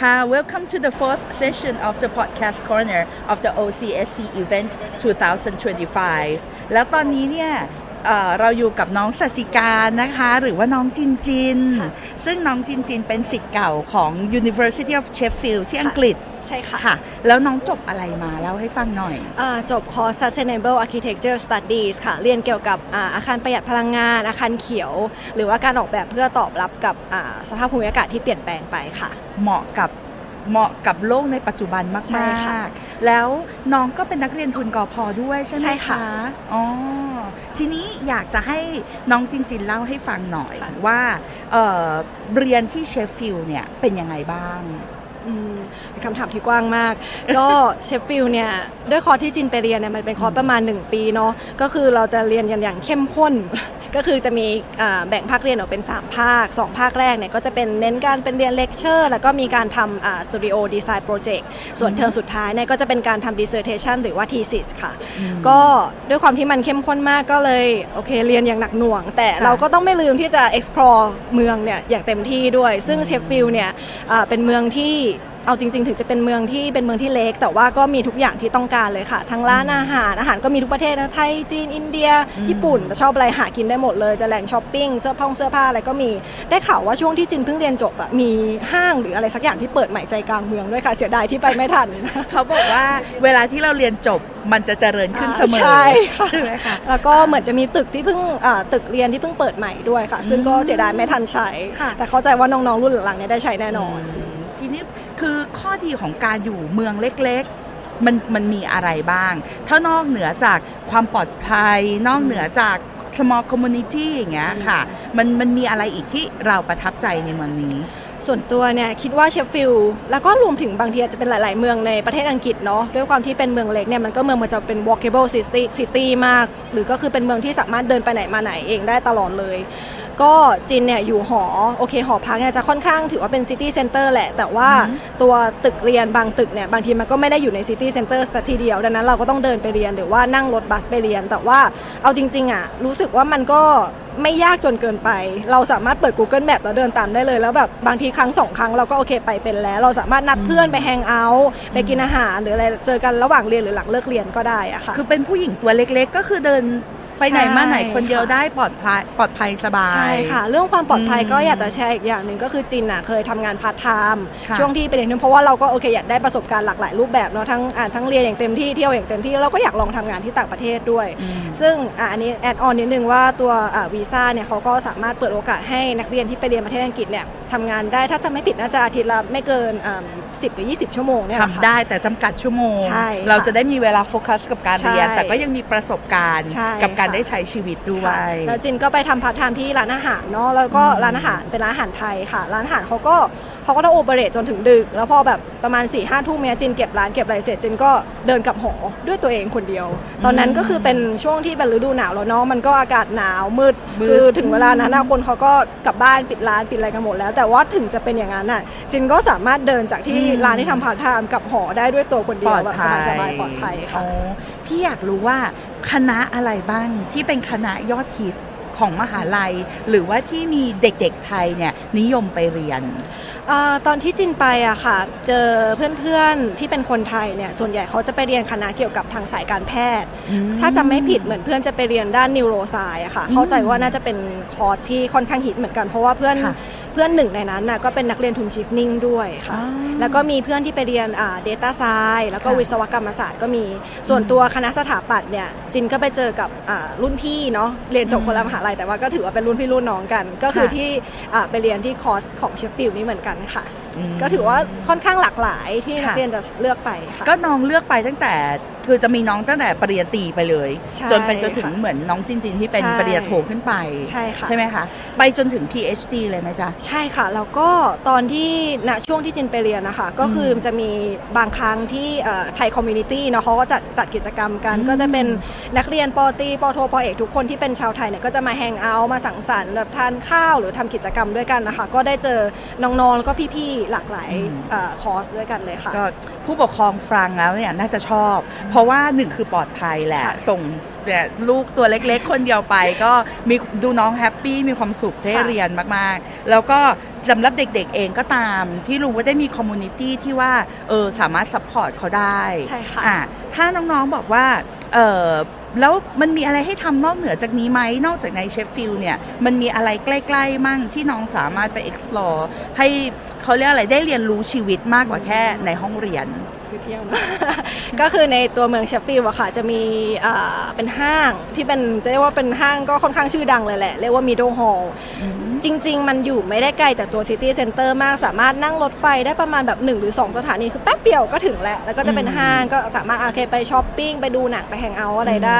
ค่ะ welcome to the fourth session of the podcast corner of the OCSC event 2025 แล้วตอนนี้เนี่ยเอ่อเราอยู่กับน้องสัสิการนะคะ หรือว่าน้องจินจิน ซึ่งน้องจินจินเป็นสิทธิ์เก่าของ University of Sheffield ที่อังกฤษ ใช่ค่ะ ค่ะ แล้วน้องจบอะไรมาเล่าให้ฟังหน่อย อ่าจบคอร์ส Sustainable Architecture Studies ค่ะ เรียนเกี่ยวกับอาอาคารประหยัดพลังงาน อาคารเขียว หรือว่าการออกแบบเพื่อตอบรับกับอ่าสภาพภูมิอากาศที่เปลี่ยนแปลงไปค่ะ เหมาะกับเหมาะกับโลกในปัจจุบันใช่มากค่ะๆแล้วน้องก็เป็นนักเรียนทุนกอพอด้วยใช่ไหมใช่ค่ะคะอ๋อทีนี้อยากจะให้น้องจินจินเล่าให้ฟังหน่อยว่าเอ่อเรียนที่เชฟฟิลด์เนี่ยเป็นยังไงบ้าง อืม เป็นคำถามที่กว้างมาก ก็เชฟฟิลด์เนี่ยด้วยคอร์สที่จินไปเรียนเนี่ยมันเป็นคอร์สประมาณ 1 ปีเนาะก็คือเราจะเรียนกันอย่างเข้มข้น ก็คือจะมีอ่าแบ่งภาคเรียนออกเป็น 3 ภาค 2 ภาคแรกเนี่ยก็จะเป็นเน้นการเป็นเรียนเลคเชอร์แล้วก็มีการทำสตูดิโอดีไซน์โปรเจกต์ส่วนเทอมสุดท้ายเนี่ยก็จะเป็นการทำ dissertation หรือว่า thesis ค่ะอืมก็ด้วยความที่มันเข้มข้นมากก็เลยโอเคเรียนอย่างหนักหน่วง แต่ค่ะเราก็ต้องไม่ลืมที่จะ explore เมืองเนี่ยอย่างเต็มที่ด้วย ซึ่งอืมเชฟฟิลด์เนี่ยอ่าเป็นเมืองที่ เอาจริง ๆ ถึงจะเป็นเมืองที่เป็นเมืองที่เล็ก แต่ว่าก็มีทุกอย่างที่ต้องการเลยค่ะทั้งร้านอาหารอาหารก็มีทุกประเทศนะไทยจีนอินเดียอืมญี่ปุ่นชอบอะไรหากินได้หมดเลยจะแหล่งช้อปปิ้งเสื้อผ้าเสื้อผ้าอะไรก็มีได้ข่าวว่าช่วงที่จินเพิ่งเรียนจบอะมีห้างหรืออะไรสักอย่างที่เปิดใหม่ใจกลางเมืองด้วยค่ะเสียดายที่ไปไม่ทันเขาบอกว่าเวลาที่เราเรียนจบมันจะเจริญขึ้นเสมอใช่ค่ะใช่ไหมคะแล้วก็เหมือนจะมีตึกที่เพิ่งอ่าตึกเรียนที่เพิ่งเปิดใหม่ด้วยค่ะ ซึ่งก็เสียดายไม่ทันใช้ค่ะแต่เข้าใจว่าน้องๆรุ่นหลังๆเนี่ยได้ใช้แน่นอนม ทีนี้คือข้อดีของการอยู่เมืองเล็กๆ มันมันมีอะไรบ้าง ถ้านอกเหนือจากความปลอดภัย นอกเหนือจาก small community อย่างเงี้ยค่ะ มันมันมีอะไรอีกที่เราประทับใจในเมืองนี้ ส่วนตัวเนี่ยคิดว่าเชฟฟิลด์แล้วก็รวมถึงบางทีอาจจะเป็นหลาย ๆ เมืองในประเทศอังกฤษเนาะด้วยความที่เป็นเมืองเล็กเนี่ยมันก็เมืองมันจะเป็น walkable city city มาก หรือก็คือเป็นเมืองที่สามารถเดินไปไหนมาไหนเองได้ตลอดเลย ก็จินเนี่ยอยู่หอโอเคหอพักเนี่ยจะค่อนข้างถือว่าเป็นซิตี้เซ็นเตอร์แหละ แต่ว่าอืมตัวตึกเรียนบางตึกเนี่ยบางทีมันก็ไม่ได้อยู่ในซิตี้เซ็นเตอร์สัทีเดียว ดังนั้นเราก็ต้องเดินไปเรียนหรือว่านั่งรถบัสไปเรียน แต่ว่าเอาจริงๆอะรู้สึกว่ามันก็ไม่ยากจนเกินไป เราสามารถเปิด Google Map แล้วเดินตามได้เลย แล้วแบบบางทีครั้งสองครั้งเราก็โอเคไปเป็นแล้ว เราสามารถนัดเพื่อนไปแฮงเอาท์ไปกินอาหารหรืออะไรเจอกันระหว่างเรียนหรือหลังเลิกเรียนก็ได้อะค่ะ คือเป็นผู้หญิงตัวเล็กๆ ก็คือเดิน ไปไหนมาไหนใช่คนเดียวได้ปลอดภัยปลอดภัยสบายใช่ค่ะ เรื่องความปลอดภัยอืมก็อยากจะแชร์อีกอย่างหนึ่งก็คือจินอะเคยทำงานพาร์ทไทม์ค่ะช่วงที่เป็นเด็กนึงเพราะว่าเราก็โอเคอยากได้ประสบการณ์หลากหลายรูปแบบเนาะทั้งอ่าทั้งเรียนอย่างเต็มที่เที่ยวอย่างเต็มที่เราก็อยากลองทำงานที่ต่างประเทศด้วยอืมซึ่งอะอันนี้แอดออนนิดนึงว่าตัววีซ่าเนี่ยเขาก็สามารถเปิดโอกาสให้นักเรียนที่ไปเรียนประเทศอังกฤษเนี่ยทำงานได้ถ้าจะไม่ผิดน่าจะอาทิตย์ละไม่เกิน สิบหรือ 20 ชั่วโมงเนี่ยแหละค่ะทำได้แต่จำกัดชั่วโมงใช่ค่ะเราจะได้มีเวลาโฟกัสกับการเรียนใช่แต่ก็ยังมีประสบการณ์ใช่กับการค่ะได้ใช้ชีวิตด้วยค่ะแล้วจินก็ไปทำพาร์ทไทม์ที่ร้านอาหารเนาะแล้วก็อืมร้านอาหารเป็นร้านอาหารไทยค่ะ ร้านอาหารเขาก็เขาก็ต้องโอเปเรตจนถึงดึก แล้วพอแบบประมาณ4ี่ห้าทุ่มเนี่ยจินเก็บร้านเก็บอะไรเสร็จจินก็เดินกลับหอด้วยตัวเองคนเดียว ตอนนั้นก็คือเป็นช่วงที่เป็นฤดูหนาวแล้วเนาะมันก็อากาศหนาวมืดมืดคือถึงเวลานั้นนะคนเขาก็กลับบ้านปิดร้านปิดอะไรกันหมดแล้ว แต่ว่าถึงจะเป็นอย่างนั้นน่ะจินก็สามารถเดินจากที่อืมร้านที่ทำพาร์ทไทม์กลับหอได้ด้วยตัวคนเดีปยลวอดแบบภัยสบายๆปลอดภัยค่ะอ๋อพี่อยากรู้ว่าคณะอะไรบ้างที่เป็นคณะยอดฮิตของมหาลัย หรือว่าที่มีเด็กๆไทยเนี่ยนิยมไปเรียนเออตอนที่จินไปอะค่ะ เจอเพื่อนๆที่เป็นคนไทยเนี่ยส่วนใหญ่เขาจะไปเรียนคณะเกี่ยวกับทางสายการแพทย์ ถ้าจำไม่ผิดเหมือนเพื่อนจะไปเรียนด้านนิวโรไซอะค่ะอืมเข้าใจว่าน่าจะเป็นคอร์สที่ค่อนข้างฮิตเหมือนกันเพราะว่าเพื่อนค่ะ เพื่อนหนึ่งในนั้นน่ะก็เป็นนักเรียนทุนชิฟนิ่งด้วยค่ะอ๋อแล้วก็มีเพื่อนที่ไปเรียนอ่า data science แล้วก็ค่ะวิศวกรรมศาสตร์ก็มี ส่วนตัวคณะสถาปัตย์เนี่ยจินก็ไปเจอกับอ่ารุ่นพี่เนาะเรียนจบอืมคนละมหาลัยแต่ว่าก็ถือว่าเป็นรุ่นพี่รุ่นน้องกัน ก็คือค่ะที่อ่าไปเรียนที่คอร์สของเชฟฟิลด์นี่เหมือนกันค่ะมก็ถือว่าค่อนข้างหลากหลายที่นักค่ะเรียนจะเลือกไปค่ะก็น้องเลือกไปตั้งแต่ คือจะมีน้องตั้งแต่ปริญญาตรีไปเลยใช่จนไปจนถึงค่ะเหมือนน้องจินจินที่เป็นใช่ปริญญาโทขึ้นไปใช่ค่ะใช่ไหมคะไปจนถึง PhD เลยไหมจ๊ะ ใช่ค่ะ แล้วก็ตอนที่ณช่วงที่จินไปเรียนนะคะ ก็คือจะมีบางครั้งที่ไทยคอมมูนิตี้เนาะเขาก็จัดจัดกิจกรรมกันอืมก็จะเป็นนักเรียนปอตรีปอโทปอเอกทุกคนที่เป็นชาวไทยเนี่ยก็จะมาแฮงเอาท์มาสังสรรค์แบบทานข้าวหรือทำกิจกรรมด้วยกันนะคะ ก็ได้เจอน้องๆแล้วก็พี่ๆหลากหลายเอ่อคอร์สด้วยกันเลยค่ะก็ผู้ปกครองฟังแล้วเนี่ยน่าจะชอบเพราะว่าหนึ่งคือปลอดภัยแหละค่ะส่งเนี่ยลูกตัวเล็กๆ คนเดียวไปก็มีดูน้องแฮปปี้มีความสุขได้ค่ะเรียนมากๆ แล้วก็สำหรับเด็กๆเองก็ตาม ที่รู้ว่าได้มีคอมมูนิตี้ที่ว่าเออสามารถซัพพอร์ตเขาได้ ใช่ค่ะอะถ้าน้องๆบอกว่าเออ แล้วมันมีอะไรให้ทำนอกเหนือจากนี้ไหมนอกจากในเชฟฟิลด์เนี่ย มันมีอะไรใกล้ๆมั่งที่น้องสามารถไป explore ให้เขาเรียกอะไรได้เรียนรู้ชีวิตมากกว่าแค่ในห้องเรียนคือเที่ยวนะก็คือในตัวเมืองเชฟฟิลด์อะค่ะจะมีอ่าเป็นห้างที่เป็นจะเรียกว่าเป็นห้างก็ค่อนข้างชื่อดังเลยแหละ เรียกว่ามิด d ล e ฮอลล์จริง ๆ มันอยู่ไม่ได้ไกลจากตัวซิตี้เซ็นเตอร์มากสามารถนั่งรถไฟได้ประมาณแบบ 1 หรือ 2 สถานี คือแป๊บเดียวก็ถึงแล้ว แล้วก็จะเป็นอืมห้างก็สามารถโอเคไปช้อปปิ้ง ไปดูหนัง ไปแฮงเอาท์อะไรได้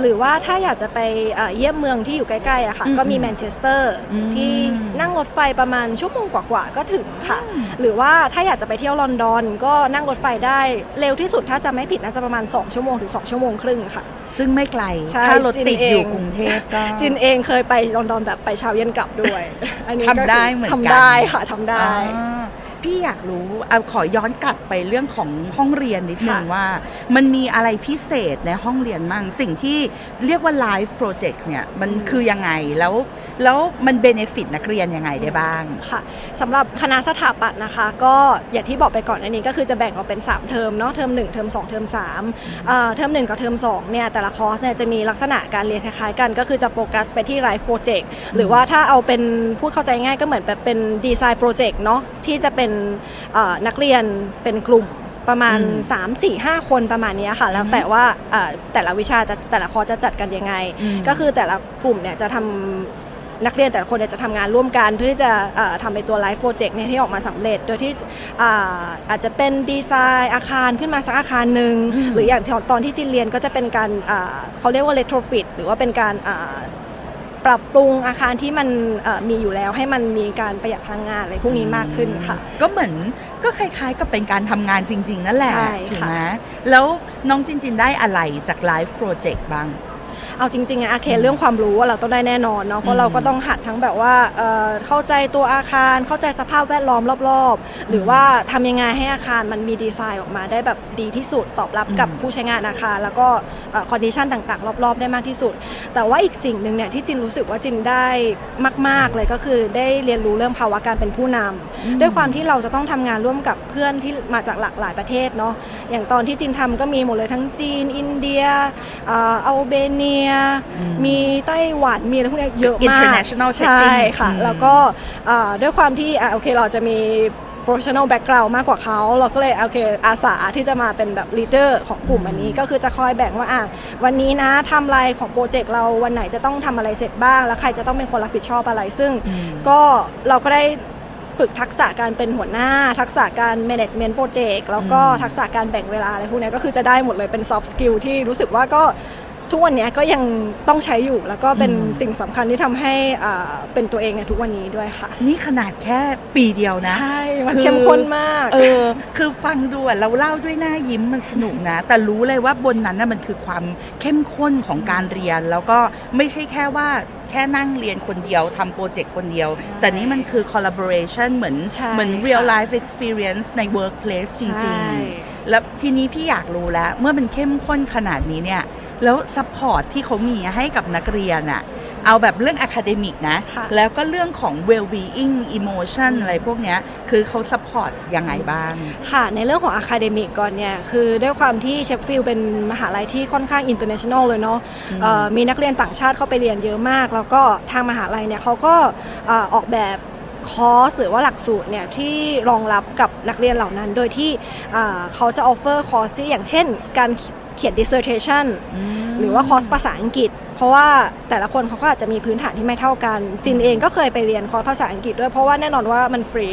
หรือว่าถ้าอยากจะไปเอ่อเยี่ยมเมืองที่อยู่ใกล้ๆอะค่ะอืมก็มีแมนเชสเตอร์อืมที่นั่งรถไฟประมาณชั่วโมงกว่าๆก็ถึงค่ะ หรือว่าถ้าอยากจะไปเที่ยวลอนดอน ก็นั่งรถไฟได้เร็วที่สุดถ้าจะไม่ผิดน่าจะประมาณ 2 ชั่วโมงถึง2ชั่วโมงครึ่งค่ะ ซึ่งไม่ไกลใช่ถ้ารถติดจินเองอยู่กรุงเทพก็จินเองเคยไปลอนดอนแบบไปเช้าเย็นกลับด้วย อันนี้ก็คืทำได้เหมือนกันทำได้ค่ะทำได้อ่า พี่อยากรู้เอาขอย้อนกลับไปเรื่องของห้องเรียนนิดนึงค่ะว่า มันมีอะไรพิเศษในห้องเรียนมั่งสิ่งที่เรียกว่า live project เนี่ยมันคือยังไงแล้วแล้วมันเบเนฟิตนักเรียนยังไงได้บ้างค่ะสำหรับคณะสถาปัตย์นะคะ ก็อย่างที่บอกไปก่อนอันนี้ก็คือจะแบ่งออกเป็น 3 เทอมเนาะเทอม1เทอม2เทอม3เอ่อเทอม1กับเทอม2เนี่ยแต่ละคอร์สเนี่ยจะมีลักษณะการเรียนคล้ายๆกัน ก็คือจะโฟกัสไปที่ไลฟ์โปรเจกต์หรือว่าถ้าเอาเป็นพูดเข้าใจง่ายก็เหมือนแบบเป็นดีไซน์โปรเจกต์เนาะที่จะเป็นเอ่อนักเรียนเป็นกลุ่มประมาณอืม3 4 5 คนประมาณเนี้ยค่ะ แล้วอืมแต่ว่าเอ่อแต่ละวิชาจะแต่ละคอร์สจะจัดกันยังไงอืมก็คือแต่ละกลุ่มเนี่ยจะทำนักเรียนแต่ละคนเนี่ยจะทำงานร่วมกันเพื่อที่จะเอ่อทำในตัวไลฟ์โปรเจกต์เนี่ยที่ออกมาสำเร็จ โดยที่อ่าอาจจะเป็นดีไซน์อาคารขึ้นมาสักอาคารหนึ่งอืมหรืออย่างตอนที่จินเรียนก็จะเป็นการอ่าเขาเรียกว่า retrofit หรือว่าเป็นการอ่า ปรับปรุงอาคารที่มันเอ่อมีอยู่แล้วให้มันมีการประหยัดพลังงานอะไรพวกนี้มากขึ้นค่ะ ก็เหมือนก็คล้ายๆกับเป็นการทำงานจริง ๆ นั่นแหละใช่ถูกค่ะไหมแล้วน้องจินจินได้อะไรจากไลฟ์โปรเจกต์บ้าง เอาจริงๆอะโอเคเรื่องความรู้อะเราต้องได้แน่นอนเนาะเพอืราะมเราก็ต้องหัดทั้งแบบว่าเอ่อเข้าใจตัวอาคารเข้าใจสภาพแวดล้อมรอบๆ หรือว่าทำยังไงให้อาคารมันมีดีไซน์ออกมาได้แบบดีที่สุดตอบรับกับอืมผู้ใช้งานอาคาร แล้วก็คอนดิชันต่างๆ รอบ ๆ ได้มากที่สุด แต่ว่าอีกสิ่งหนึ่งเนี่ยที่จินรู้สึกว่าจินได้มาก ๆ เลยก็คือได้เรียนรู้เรื่องภาวะการเป็นผู้นำด้วยความที่เราจะต้องทำงานร่วมกับเพื่อนที่มาจากหลากหลายประเทศเนาะอย่างตอนที่จินทำก็มีหมดเลยทั้งจีน อินเดียเอ่ออัลเบเนียอืมมีไต้หวันมีอะไรพวกเนี้ยเยอะมาก International ใช่ setting ค่ะอืมแล้วก็เอ่อด้วยความที่อะโอเคเราจะมี professional background มากกว่าเขา เราก็เลยโอเคอาสาที่จะมาเป็นแบบ leader ของกลุ่มอันนี้ก็คือจะคอยแบ่งว่าอะวันนี้นะทำอะไรของโปรเจกต์เราวันไหนจะต้องทำอะไรเสร็จบ้าง แล้วใครจะต้องเป็นคนรับผิดชอบอะไร ซึ่งอืมก็เราก็ได้ฝึกทักษะการเป็นหัวหน้า ทักษะการ management project แล้วก็อืมทักษะการแบ่งเวลาอะไรพวกเนี้ยก็คือจะได้หมดเลยเป็น soft skill ที่รู้สึกว่าก็ ทุกวันเนี้ยก็ยังต้องใช้อยู่แล้วก็เป็นอืมสิ่งสำคัญที่ทำให้อ่าเป็นตัวเองในทุกวันนี้ด้วยค่ะ นี่ขนาดแค่ปีเดียวนะ ใช่มันคือ เข้มข้นมาก เออ คือฟังดูอะเราเล่าด้วยหน้ายิ้มมันสนุกนะ แต่รู้เลยว่าบนนั้นน่ะมันคือความเข้มข้นของการเรียน แล้วก็ไม่ใช่แค่ว่าแค่นั่งเรียนคนเดียวทำโปรเจกต์คนเดียว แต่นี่มันคือ collaboration เหมือนใช่เหมือน real ค่ะ life experience ใน workplace จริง ใช่ ๆ แล้วทีนี้พี่อยากรู้แล้ว เมื่อมันเข้มข้นขนาดนี้เนี่ย แล้วซัพพอร์ตที่เขามีให้กับนักเรียนอะเอาแบบเรื่อง academic นะ ค่ะ แล้วก็เรื่องของ well being emotion อะไรพวกเนี้ยคือเขาซัพพอร์ตยังไงบ้าง ค่ะ ในเรื่องของ Academic ก่อนเนี่ย คือด้วยความที่เชฟฟิลด์เป็นมหาลัยที่ค่อนข้าง international เลยเนาะอืมเอ่อมีนักเรียนต่างชาติเข้าไปเรียนเยอะมาก แล้วก็ทางมหาลัยเนี่ยเขาก็เอ่อออกแบบคอร์สหรือว่าหลักสูตรเนี่ยที่รองรับกับนักเรียนเหล่านั้น โดยที่อ่าเขาจะออฟเฟอร์คอร์สที่อย่างเช่น การ เขียน dissertation หรือว่าคอร์สภาษาอังกฤษ เพราะว่าแต่ละคนเขาก็อาจจะมีพื้นฐานที่ไม่เท่ากันจินเองก็เคยไปเรียนคอร์สภาษาอังกฤษด้วยเพราะว่าแน่นอนว่ามันฟรี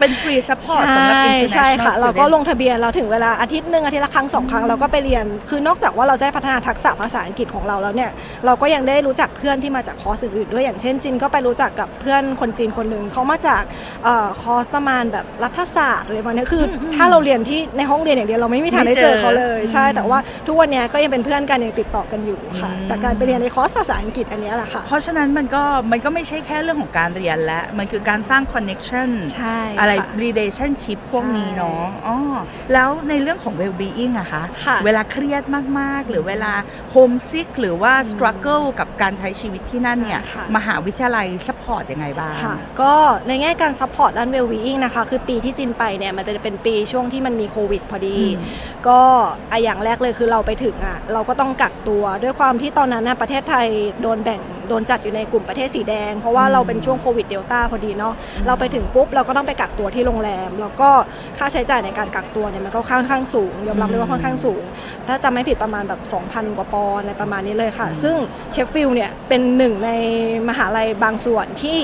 เป็นฟรีซัพพอร์ตสำหรับใช่ international ใช่ค่ะ เราก็ลง student ทะเบียนเราถึงเวลาอาทิตย์หนึ่งอาทิตย์ละครั้งสองครั้งเราก็ไปเรียน คือนอกจากว่าเราจะได้พัฒนาทักษะภาษาอังกฤษของเราแล้วเนี่ยเราก็ยังได้รู้จักเพื่อนที่มาจากคอร์สอื่นๆด้วยอย่างเช่นจินก็ไปรู้จักกับเพื่อนคนจีนคนหนึ่งเขามาจากเอ่อคอร์สประมาณแบบรัฐศาสตร์อะไรประมาณเนี้ยคืออมถ้าเราเรียนที่ในห้องเรียนอย่างเดียวเราไม่มีทางได้เจอเขาเลยไม่เจอใช่อืมแต่ว่าทุกวันเนี้ยก็ยังเป็นเพื่อนกันยังติดต่อกันอยู่ค่ะอืมจากการไปเรียนในคอร์สภาษาอังกฤษอันเนี้ยแหละค่ะ เพราะฉะนั้นมันก็มันก็ไม่ใช่แค่เรื่องของการเรียนแล้วมันคือการสร้าง connection ใช่อะไรค่ะ relationship พวกนี้ใช่เนาะอ๋อแล้วในเรื่องของ well being อะคะค่ะเวลาเครียดมาก ๆ หรือเวลา homesick หรือว่าอืม struggle กับการใช้ชีวิตที่นั่นเนี่ยค่ะมหาวิทยาลัย support ยังไงบ้างค่ะก็ในแง่การซัพพอร์ตด้าน well-being นะคะ คือปีที่จินไปเนี่ย มันจะเป็นปีช่วงที่มันมีโควิดพอดีอืมก็อะอย่างแรกเลยคือเราไปถึงอะเราก็ต้องกักตัวด้วยความที่ตอนนั้นนะประเทศไทยโดนแบ่งโดนจัดอยู่ในกลุ่มประเทศสีแดง เพราะว่าอืมเราเป็นช่วงโควิดเดลต้าพอดีเนาะอืมเราไปถึงปุ๊บเราก็ต้องไปกักตัวที่โรงแรม แล้วก็ค่าใช้จ่ายในการกักตัวเนี่ยมันก็ค่อนข้างสูง ยอมรับเลยว่าค่อนข้างสูง ถ้าจำไม่ผิดประมาณแบบ 2,000 กว่าปอนด์อะไรประมาณนี้เลยค่ะอืมซึ่งเชฟฟิลด์เนี่ยเป็นหนึ่งในมหาลัยบางส่วนที่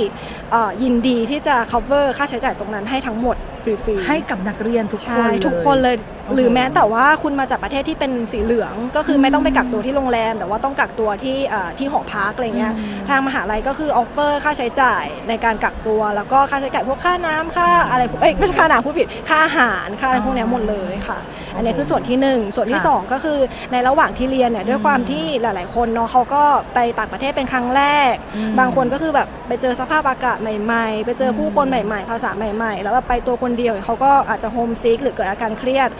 เอ่อยินดีที่จะ cover ค่าใช้จ่ายตรงนั้นให้ทั้งหมดฟรีๆให้กับนักเรียนทุกคใช่นเลยทุกคนเลยโอ้โหหรือแม้แต่ว่าคุณมาจากประเทศที่เป็นสีเหลือง ก็คือไม่ต้องไปกักตัวที่โรงแรม แต่ว่าต้องกักตัวที่เอ่อที่หอพักอะไรเงี้ยอืมทางมหาลัยก็คือออฟเฟอร์ค่าใช้จ่ายในการกักตัว แล้วก็ค่าใช้จ่ายพวกค่าน้ำค่าอะไรพวกเอ้ยไม่ใช่ค่าน้ำพูดผิดค่าอาหารค่าอะไรพวกเนี้ยหมดเลยค่ะ อันนี้คือส่วนที่หนึ่งส่วนที่ค่ะสองก็คือในระหว่างที่เรียนเนี่ยด้วยความที่หลาย ๆ คนเนาะเขาก็ไปต่างประเทศเป็นครั้งแรกอืมบางคนก็คือแบบไปเจอสภาพอากาศใหม่ ๆ ไปเจอผู้คนใหม่ ๆ ภาษาใหม่ ๆ แล้วแบบไปตัวคนเดียวเขาก็อาจจะโฮมซิกหรือเกิดอาการเครียด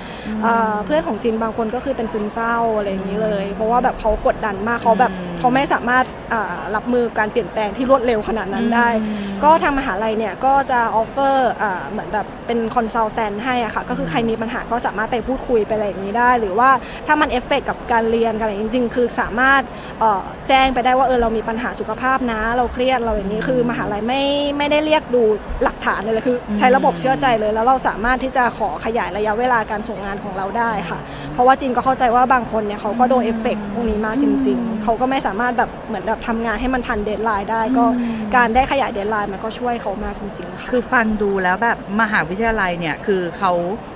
เอ่อเพื่อนของจินบางคนก็คือเป็นซึมเศร้าอะไรอย่างนี้เลย เพราะว่าแบบเขากดดันมากเขาแบบอืม เขาไม่สามารถอ่ารับมือการเปลี่ยนแปลงที่รวดเร็วขนาดนั้นได้อืมก็ทางมหาลัยเนี่ยก็จะออฟเฟอร์เหมือนแบบเป็นคอนซัลแทนให้อะค่ะก็คือใครมีปัญหาก็สามารถไปพูดคุยไปอะไรอย่างนี้ได้ หรือว่าถ้ามันเอฟเฟกกับการเรียนกันอะไรจริง ๆ คือสามารถเอ่อแจ้งไปได้ว่าเออเรามีปัญหาสุขภาพนะ เราเครียดเราอย่างนี้คือมหาลัยไม่ไม่ได้เรียกดูหลักฐานเลยเลยคือ ใช้ระบบเชื่อใจเลย แล้วเราสามารถที่จะขอขยายระยะเวลาการส่งงานของเราได้ค่ะ เพราะว่าจินก็เข้าใจว่าบางคนเนี่ยเขาก็โดนเอฟเฟกต์พวกนี้มากจริง ๆเขาก็ไม่สามารถแบบเหมือนแบบทำงานให้มันทันเดทไลน์ได้ ก็อืมการได้ขยายเดทไลน์มันก็ช่วยเขามากจริงๆค่ะ คือฟังดูแล้วแบบมหาวิทยาลัยเนี่ยคือเขา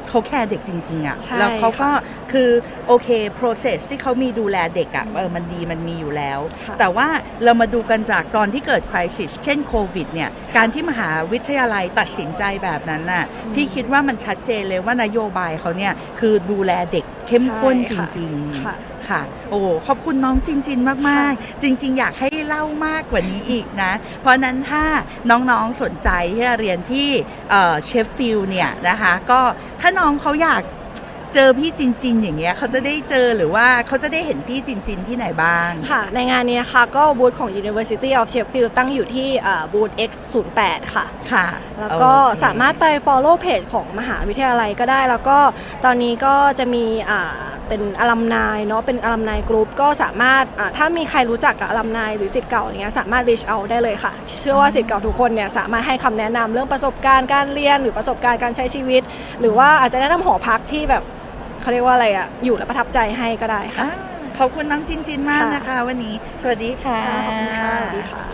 เขาแคร์เด็กจริงๆอะใช่แล้วเขาก็ค่ะคือโอเค process ที่เขามีดูแลเด็กอะเออมันดีมันมีอยู่แล้ว ค่ะ แต่ว่าเรามาดูกันจากตอนที่เกิด crisis เช่นโควิดเนี่ยการที่มหาวิทยาลัยตัดสินใจแบบนั้นน่ะอืมพี่คิดว่ามันชัดเจนเลยว่านโยบายเขาเนี่ยคือดูแลเด็กเข้มข้นจใช่ค่ะริงๆ ค่ะ ค่ะ โอ้ขอบคุณน้องจินจินมากๆ จริง ๆ อยากให้เล่ามากกว่านี้อีกนะ เพราะฉะนั้นถ้าน้องๆสนใจที่จะเรียนที่เชฟฟิลเนี่ยนะคะ ก็ถ้าน้องเขาอยากเจอพี่จินจินอย่างเงี้ยเขาจะได้เจอหรือว่าเขาจะได้เห็นพี่จินจินที่ไหนบ้าง ค่ะ ในงานนี้นะคะก็บูธของ University of Sheffield ตั้งอยู่ที่บูธ X08 ค่ะ ค่ะ แล้วก็โอเคสามารถไป follow page ของมหาวิทยาลัยก็ได้ แล้วก็ตอนนี้ก็จะมีอ่า เป็นอลัมนายเนาะเป็นอลัมนายกรุ๊ปก็สามารถอ่าถ้ามีใครรู้จักกับอลัมนายหรือสิทธิ์เก่าอย่างเงี้ยสามารถ reach out ได้เลยค่ะ เชื่อว่าสิทธิ์เก่าทุกคนเนี่ยสามารถให้คำแนะนำเรื่องประสบการณ์การเรียนหรือประสบการณ์การใช้ชีวิต หรือว่าอาจจะแนะนำหอพักที่แบบเขาเรียกว่าอะไรอะอยู่แล้วประทับใจให้ก็ได้ค่ะอ่าขอบคุณน้องจินจินมากค่ะนะคะ วันนี้ สวัสดีค่ะขอบคุณค่ะสวัสดีค่ะ